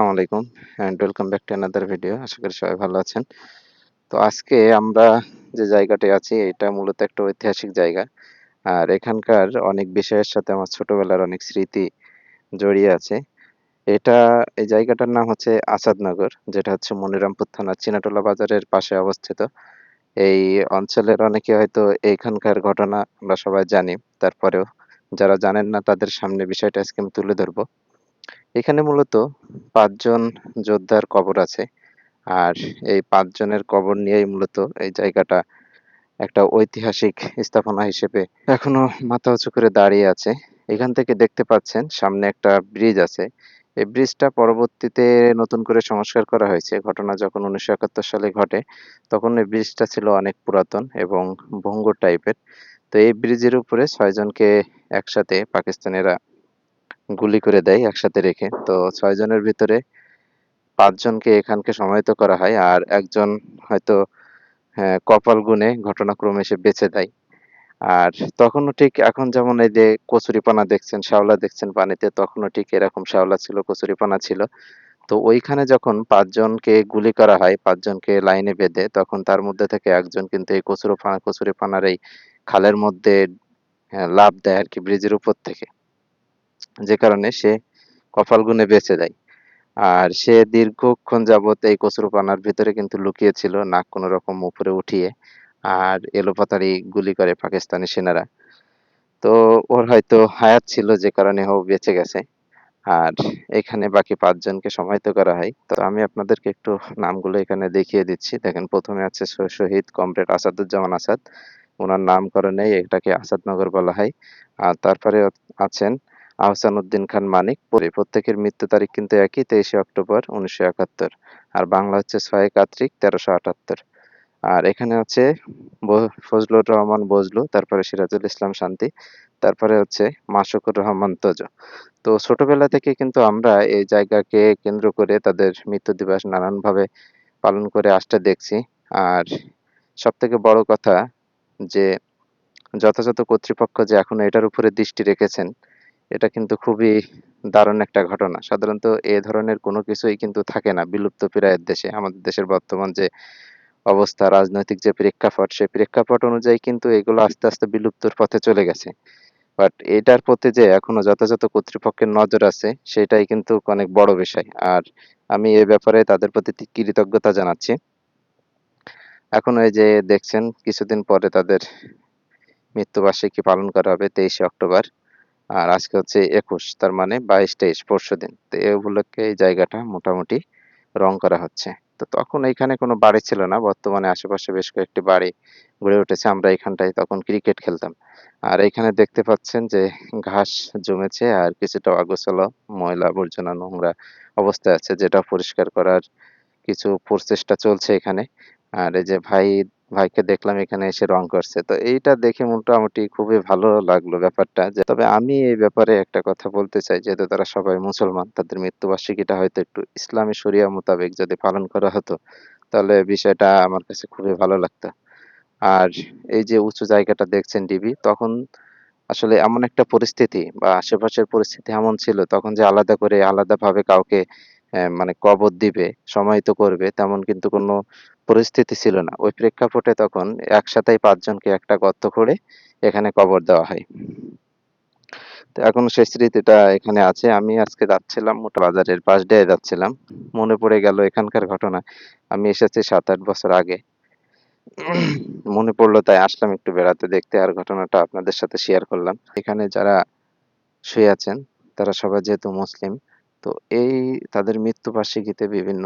আসসালামু আলাইকুম and welcome back to another video আশা করি সবাই ভালো আছেন তো আজকে আমরা যে জায়গাতে আছি এটা মূলত একটা ঐতিহাসিক জায়গা আর এখানকার অনেক বিষয়ের সাথে আমার ছোটবেলার অনেক স্মৃতি জড়িয়ে আছে। এটা এই জায়গাটার নাম হচ্ছে আসাদনগর যেটা হচ্ছে মনিরামপুর থানার চিনাটোলা বাজারের পাশে অবস্থিত। এই অঞ্চলের অনেকে হয়তো এইখানকার ঘটনা আমরা সবাই জানি, তারপরেও যারা জানেন না তাদের সামনে বিষয়টা আজকে আমি তুলে ধরবো। এখানে মূলত পাঁচজন যোদ্ধার কবর আছে। আর এই পাঁচজনের কবর নিয়েই মূলত এই জায়গাটা একটা ঐতিহাসিক স্থাপনা হিসেবে এখনও মাথা উঁচু করে দাঁড়িয়ে আছে। এখান থেকে দেখতে পাচ্ছেন সামনে একটা ব্রিজ আছে। এই ব্রিজটা পরবর্তীতে নতুন করে সংস্কার করা হয়েছে। ঘটনা যখন উনিশশো একাত্তর সালে ঘটে, তখন এই ব্রিজটা ছিল অনেক পুরাতন এবং ভঙ্গুর টাইপের তো এই ব্রিজের উপরে ছয়জনকে একসাথে পাকিস্তানিরা গুলি করে দেয় একসাথে রেখে। তো ছয়জনের ভিতরে পাঁচজনকে এখানকে সমাহিত করা হয় আর একজন হয়তো হ্যাঁ, কপাল গুনে ঘটনাক্রমে সে বেঁচে দেয়। আর তখনও ঠিক এখন যেমন এই যে কচুরিপানা দেখছেন শ্যাওলা দেখছেন পানিতে তখনও ঠিক এরকম শ্যাওলা ছিল কচুরিপানা ছিল। তো ওইখানে যখন পাঁচজনকে গুলি করা হয় পাঁচজনকে লাইনে বেঁধে তখন তার মধ্যে থেকে একজন কিন্তু এই কচুরিপানা কচুরিপানার এই খালের মধ্যে হ্যাঁ, লাভ দেয় আর কি ব্রিজের উপর থেকে। যে কারণে সে কপাল গুনে বেঁচে যায়। আর সে দীর্ঘক্ষণ যাবৎ এই কচুরপানার ভিতরে কিন্তু লুকিয়ে ছিল নাক কোনো রকম উপরে উঠিয়ে, আর এলোপাতাড়ি গুলি করে পাকিস্তানি সেনারা। তো ওর হয়তো হায়াত ছিল, যে কারণে ও বেঁচে গেছে। আর এখানে বাকি পাঁচজনকে সমাহিত করা হয়। তো আমি আপনাদেরকে একটু নামগুলো এখানে দেখিয়ে দিচ্ছি। দেখেন, প্রথমে আছে শহীদ কমরেড আসাদুজ্জামান আসাদ। ওনার নামকরণে এটাকে আসাদনগর বলা হয়। আর তারপরে আছেন আহসান উদ্দিন খান মানিক প্রত্যেকের মৃত্যু তারিখ কিন্তু একই, তেইশে অক্টোবর উনিশশো একাত্তর। আর বাংলা হচ্ছে ছয় কাত্রিক তেরোশো আটাত্তর। আর এখানে আছে ফজলুর রহমান বজলু, তারপরে সিরাজুল ইসলাম শান্তি, তারপরে হচ্ছে মাসুকুর রহমান তোজ। তো ছোটবেলা থেকে কিন্তু আমরা এই জায়গাকে কেন্দ্র করে তাদের মৃত্যু দিবস নানানভাবে পালন করে আসতে দেখছি। আর সব থেকে বড় কথা যে যথাযথ কর্তৃপক্ষ যে এখনও এটার উপরে দৃষ্টি রেখেছেন এটা কিন্তু খুবই দারুণ একটা ঘটনা। সাধারণত এ ধরনের কোনো কিছুই কিন্তু থাকে না বিলুপ্ত প্রায়ের দেশে। আমাদের দেশের বর্তমান যে অবস্থা, রাজনৈতিক যে প্রেক্ষাপট, সেই প্রেক্ষাপট অনুযায়ী কিন্তু এগুলো আস্তে আস্তে বিলুপ্তর পথে চলে গেছে। বাট এটার প্রতি যে এখনও যথাযথ কর্তৃপক্ষের নজর আছে, সেটাই কিন্তু অনেক বড় বিষয়। আর আমি এ ব্যাপারে তাদের প্রতি কৃতজ্ঞতা জানাচ্ছি। এখন এই যে দেখছেন, কিছুদিন পরে তাদের মৃত্যুবার্ষিকী পালন করা হবে তেইশে অক্টোবর। আর আজকে হচ্ছে একুশ, তার মানে বাইশ, তেইশ, পরশু দিন। তো এ উপলক্ষে এই জায়গাটা মোটামুটি রং করা হচ্ছে। তো তখন এখানে কোনো বাড়ি ছিল না, বর্তমানে আশেপাশে বেশ কয়েকটি বাড়ি গড়ে উঠেছে, আমরা এখানটায় তখন ক্রিকেট খেলতাম। আর এখানে দেখতে পাচ্ছেন যে ঘাস জমেছে আর কিছুটা অগোছালো ময়লা আবর্জনা নোংরা অবস্থায় আছে, যেটা পরিষ্কার করার কিছু প্রচেষ্টা চলছে এখানে। আর এই যে ভাই ভাইকে দেখলাম এখানে এসে রং করছে। তো এইটা দেখে মোটামুটি খুবই ভালো লাগল ব্যাপারটা যে, তবে আমি এই ব্যাপারে একটা কথা বলতে চাই, যেহেতু তারা সবাই মুসলমান, তাদের মৃত্যুবার্ষিকীটা হয়তো একটু ইসলামী শরিয়া মোতাবেক যদি পালন করা হতো, তাহলে বিষয়টা আমার কাছে খুবই ভালো লাগতো। আর এই যে উঁচু জায়গাটা দেখছেন ডিবি, তখন আসলে এমন একটা পরিস্থিতি বা আশেপাশের পরিস্থিতি এমন ছিল, তখন যে আলাদা করে আলাদাভাবে কাউকে মানে কবর দিবে, সমাহিত করবে, তেমন কিন্তু কোনো পরিস্থিতি ছিল না। ওই প্রেক্ষাপটে তখন একসাথেই পাঁচজনকে একটা গর্ত করে এখানে কবর দেওয়া হয়। তো এখন সেই স্মৃতিটা এখানে আছে। আমি আজকে যাচ্ছিলাম মোটা বাজারের পাশ দিয়ে যাচ্ছিলাম। মনে পড়ে গেল এখানকার ঘটনা। আমি এসেছি সাত আট বছর আগে। মনে পড়ল তাই আসলাম একটু বেড়াতে, দেখতে, আর ঘটনাটা আপনাদের সাথে শেয়ার করলাম। এখানে যারা শুয়ে আছেন, তারা সবাই যেহেতু মুসলিম তো এই তাদের মৃত্যুবার্ষিকীতে বিভিন্ন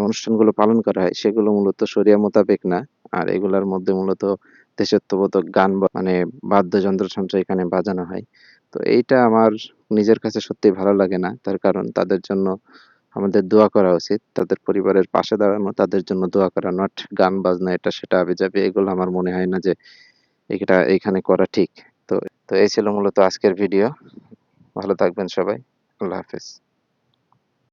অনুষ্ঠানগুলো পালন করা হয়। সেগুলো মূলত শরিয়া মোতাবেক না। আর এগুলোর মধ্যে মূলত দেশাত্মবোধক গান মানে বাদ্যযন্ত্র সঞ্চয় এখানে বাজানো হয়। তো এইটা আমার নিজের কাছে সত্যি ভালো লাগে না। তার কারণ তাদের জন্য আমাদের দোয়া করা উচিত। তাদের পরিবারের পাশে দাঁড়ানো, তাদের জন্য দোয়া করা নট গান বাজনা, এটা সেটা আবে যাবে এগুলো আমার মনে হয় না যে এটা এখানে করা ঠিক। তো তো এই ছিল মূলত আজকের ভিডিও। ভালো থাকবেন সবাই। আল্লাহ হাফেজ।